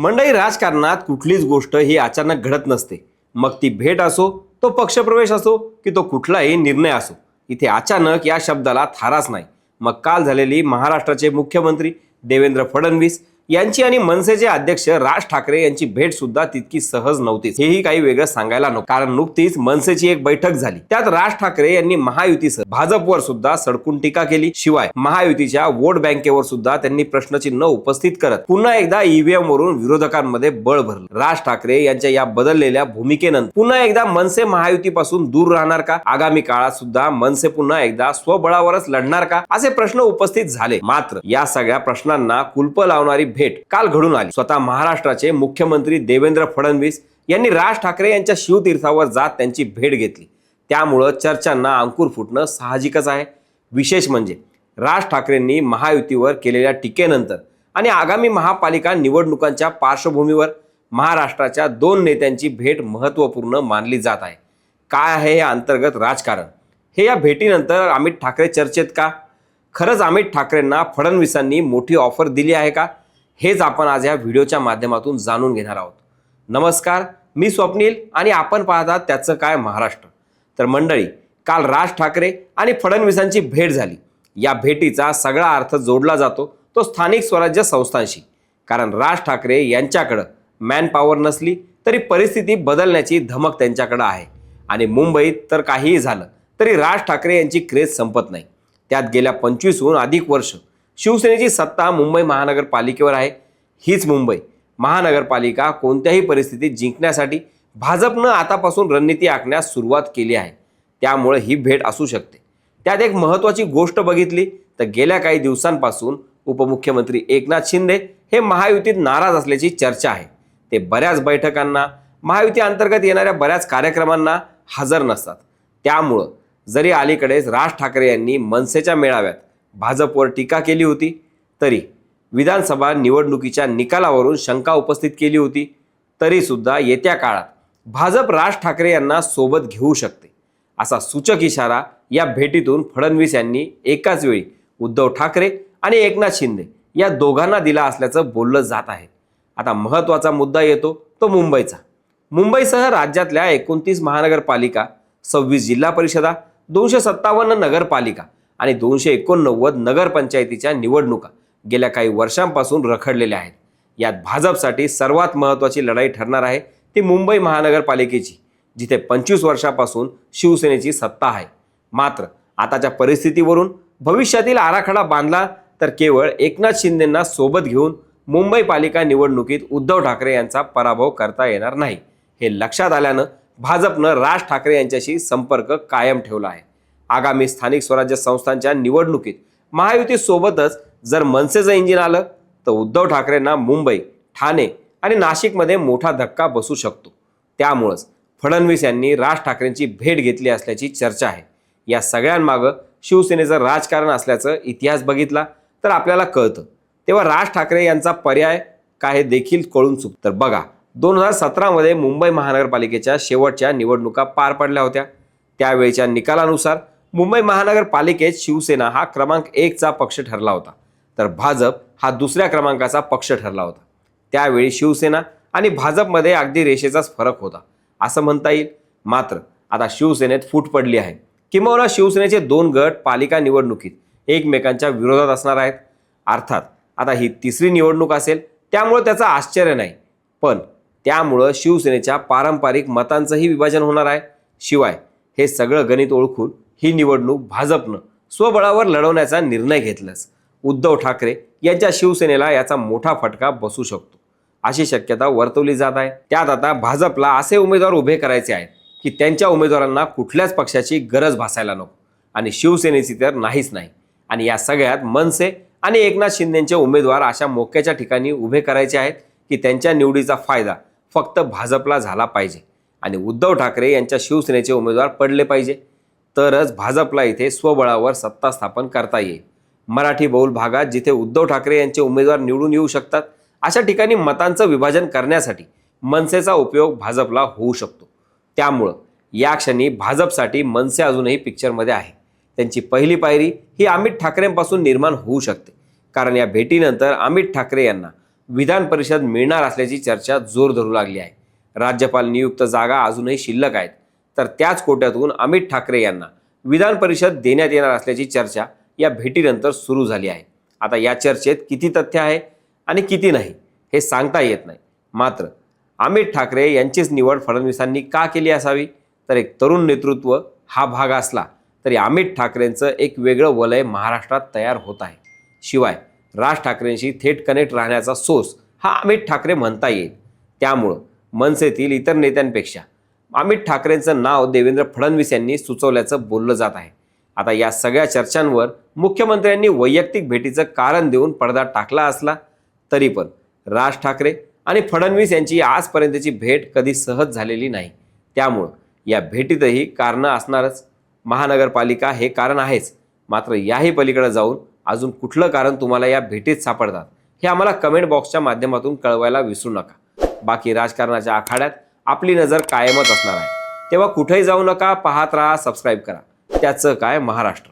मंडळी राजकारणात कुठलीच गोष्ट ही अचानक घडत नसते. मग ती भेट असो तो पक्षप्रवेश असो की तो कुठलाही निर्णय असो इथे अचानक या शब्दाला थाराच नाही. मग काल झालेली महाराष्ट्राचे मुख्यमंत्री देवेंद्र फडणवीस यांची आणि मनसेचे अध्यक्ष राज ठाकरे यांची भेट सुद्धा तितकी सहज नव्हतीच. हेही काही वेगळं सांगायला नको. कारण नुकतीच मनसेची एक बैठक झाली. त्यात राज ठाकरे यांनी महायुतीसह भाजपवर सुद्धा सडकून टीका केली. शिवाय महायुतीच्या वोट बँकेवर सुद्धा त्यांनी प्रश्नचिन्ह उपस्थित करत पुन्हा एकदा ईव्हीएम वरून विरोधकांमध्ये बळ भरलं. राज ठाकरे यांच्या या बदललेल्या भूमिकेनंतर पुन्हा एकदा मनसे महायुतीपासून दूर राहणार का? आगामी काळात सुद्धा मनसे पुन्हा एकदा स्वबळावरच लढणार का? असे प्रश्न उपस्थित झाले. मात्र या सगळ्या प्रश्नांना कुलप लावणारी भेट काल घडून आली. स्वतः महाराष्ट्राचे मुख्यमंत्री देवेंद्र फडणवीस यांनी राज ठाकरे यांच्या शिवतीर्थावर जात त्यांची भेट घेतली. त्यामुळं चर्चांना अंकुर फुटणं साहजिकच आहे. विशेष म्हणजे राज ठाकरेंनी महायुतीवर केलेल्या टीकेनंतर आणि आगामी महापालिका निवडणुकांच्या पार्श्वभूमीवर महाराष्ट्राच्या दोन नेत्यांची भेट महत्त्वपूर्ण मानली जात आहे. काय आहे हे अंतर्गत राजकारण? हे या भेटीनंतर अमित ठाकरे चर्चेत का? खरंच अमित ठाकरेंना फडणवीसांनी मोठी ऑफर दिली आहे का? हेच आपण आज या व्हिडिओच्या माध्यमातून जाणून घेणार आहोत. नमस्कार मी स्वप्नील आणि आपण पाहतात त्याचं काय महाराष्ट्र. तर मंडळी काल राज ठाकरे आणि फडणवीसांची भेट झाली. या भेटीचा सगळा अर्थ जोडला जातो तो स्थानिक स्वराज्य संस्थांशी. कारण राज ठाकरे यांच्याकडं मॅन पॉवर नसली तरी परिस्थिती बदलण्याची धमक त्यांच्याकडं आहे. आणि मुंबईत तर काहीही झालं तरी राज ठाकरे यांची क्रेज संपत नाही. त्यात गेल्या पंचवीसहून अधिक वर्ष शिवसेनेची सत्ता मुंबई महानगरपालिकेवर आहे. हीच मुंबई. महानगरपालिका कोणत्याही परिस्थितीत जिंकण्यासाठी भाजपनं आतापासून रणनीती आखण्यास सुरुवात केली आहे. त्यामुळे ही भेट असू शकते. त्यात एक महत्त्वाची गोष्ट बघितली तर गेल्या काही दिवसांपासून उपमुख्यमंत्री एकनाथ शिंदे हे महायुतीत नाराज असल्याची चर्चा आहे. ते बऱ्याच बैठकांना महायुती अंतर्गत येणाऱ्या बऱ्याच कार्यक्रमांना हजर नसतात. त्यामुळं जरी अलीकडेच राज ठाकरे यांनी मनसेच्या मेळाव्यात भाजपवर टीका केली होती तरी विधानसभा निवडणुकीच्या निकालावरून शंका उपस्थित केली होती तरीसुद्धा येत्या काळात भाजप राज ठाकरे यांना सोबत घेऊ शकते असा सूचक इशारा या भेटीतून फडणवीस यांनी एकाच वेळी उद्धव ठाकरे आणि एकनाथ शिंदे या दोघांना दिला असल्याचं बोललं जात आहे. आता महत्त्वाचा मुद्दा येतो तो मुंबईचा. मुंबईसह राज्यातल्या एकोणतीस महानगरपालिका सव्वीस जिल्हा परिषदा दोनशे सत्तावन्न नगरपालिका आणि दोनशे एकोणनव्वद नगरपंचायतीच्या निवडणुका गेल्या काही वर्षांपासून रखडलेल्या आहेत. यात भाजपसाठी सर्वात महत्त्वाची लढाई ठरणार आहे ती मुंबई महानगरपालिकेची जिथे पंचवीस वर्षापासून शिवसेनेची सत्ता आहे. मात्र आताच्या परिस्थितीवरून भविष्यातील आराखडा बांधला तर केवळ एकनाथ शिंदेंना सोबत घेऊन मुंबई पालिका निवडणुकीत उद्धव ठाकरे यांचा पराभव करता येणार नाही हे लक्षात आल्यानं भाजपनं राज ठाकरे यांच्याशी संपर्क कायम ठेवला आहे. आगामी स्थानिक स्वराज्य संस्थांच्या निवडणुकीत महायुतीसोबतच जर मनसेचं इंजिन आलं तर उद्धव ठाकरेंना मुंबई ठाणे आणि नाशिकमध्ये मोठा धक्का बसू शकतो. त्यामुळंच फडणवीस यांनी राज ठाकरेंची भेट घेतली असल्याची चर्चा आहे. या सगळ्यांमागं शिवसेनेचं राजकारण असल्याचं इतिहास बघितला तर आपल्याला कळतं. तेव्हा राज ठाकरे यांचा पर्याय काय हे देखील कळून चुक तर बघा दोन हजार सतरामध्ये मुंबई महानगरपालिकेच्या शेवटच्या निवडणुका पार पडल्या होत्या. त्यावेळच्या निकालानुसार मुंबई महानगरपालिकेत शिवसेना हा क्रमांक एकचा पक्ष ठरला होता. तर भाजप हा दुसऱ्या क्रमांकाचा पक्ष ठरला होता. त्यावेळी शिवसेना आणि भाजपमध्ये अगदी रेषेचाच फरक होता. असं म्हणता येईल? मात्र आता शिवसेनेत फूट पडली आहे. किंबहुना शिवसेनेचे दोन गट पालिका निवडणुकीत एकमेकांच्या विरोधात असणार आहेत. अर्थात आता ही तिसरी निवडणूक असेल त्यामुळं त्याचं आश्चर्य नाही. पण त्यामुळं शिवसेनेच्या पारंपरिक मतांचंही विभाजन होणार आहे. शिवाय हे सगळं गणित ओळखून ही निवडणूक भाजपनं स्वबळावर लढवण्याचा निर्णय घेतल्यास उद्धव ठाकरे यांच्या शिवसेनेला याचा मोठा फटका बसू शकतो. अशी शक्यता वर्तवली जात आहे. त्यात आता भाजपला असे उमेदवार उभे करायचे आहेत की त्यांच्या उमेदवारांना कुठल्याच पक्षाची गरज भासायला नको आणि शिवसेनेची तर नाहीच नाही. आणि या सगळ्यात मनसे आणि एकनाथ शिंदेचे उमेदवार अशा मोक्याच्या ठिकाणी उभे करायचे आहेत की त्यांच्या निवडीचा फायदा फक्त भाजपला झाला पाहिजे आणि उद्धव ठाकरे यांच्या शिवसेनेचे उमेदवार पडले पाहिजे. तरच भाजपला इथे स्वबळावर सत्ता स्थापन करता येईल. मराठी बहुल भागात जिथे उद्धव ठाकरे यांचे उमेदवार निवडून येऊ शकतात अशा ठिकाणी मतांचं विभाजन करण्यासाठी मनसेचा उपयोग भाजपला होऊ शकतो. त्यामुळं या क्षणी भाजपसाठी मनसे अजूनही पिक्चरमध्ये आहे. त्यांची पहिली पायरी ही अमित ठाकरेंपासून निर्माण होऊ शकते. कारण या भेटीनंतर अमित ठाकरे यांना विधान परिषद मिळणार असल्याची चर्चा जोर धरू लागली आहे. राज्यपाल नियुक्त जागा अजूनही शिल्लक आहेत. तर त्याच कोट्यातून अमित ठाकरे यांना विधान परिषद देण्यात येणार असल्याची चर्चा या भेटीनंतर सुरू झाली आहे. आता या चर्चेत किती तथ्य आहे आणि किती नाही हे सांगता येत नाही. मात्र अमित ठाकरे यांचीच निवड फडणवीसांनी का केली असावी? तर एक तरुण नेतृत्व हा भाग असला तरी अमित ठाकरेंचं एक वेगळं वलय महाराष्ट्रात तयार होत आहे. शिवाय राज ठाकरेंशी थेट कनेक्ट राहण्याचा सोर्स हा अमित ठाकरे म्हणता येईल. त्यामुळं मनसेतील इतर नेत्यांपेक्षा अमित ठाकरेंचं नाव देवेंद्र फडणवीस यांनी सुचवल्याचं बोललं जात आहे. आता या सगळ्या चर्चांवर मुख्यमंत्र्यांनी वैयक्तिक भेटीचं कारण देऊन पडदा टाकला असला तरी पण राज ठाकरे आणि फडणवीस यांची आजपर्यंतची भेट कधी सहज झालेली नाही. त्यामुळं या भेटीतही कारणं असणारच. महानगरपालिका हे कारण आहेच. मात्र याही पलीकडे जाऊन अजून कुठलं कारण तुम्हाला या भेटीत सापडतात हे आम्हाला कमेंट बॉक्सच्या माध्यमातून कळवायला विसरू नका. बाकी राजकारणाच्या आखाड्यात आपली नजर कायमच असणार आहे. तेव्हा कुठेही जाऊ नका पाहत राहा सबस्क्राईब करा. त्याचं काय? महाराष्ट्र.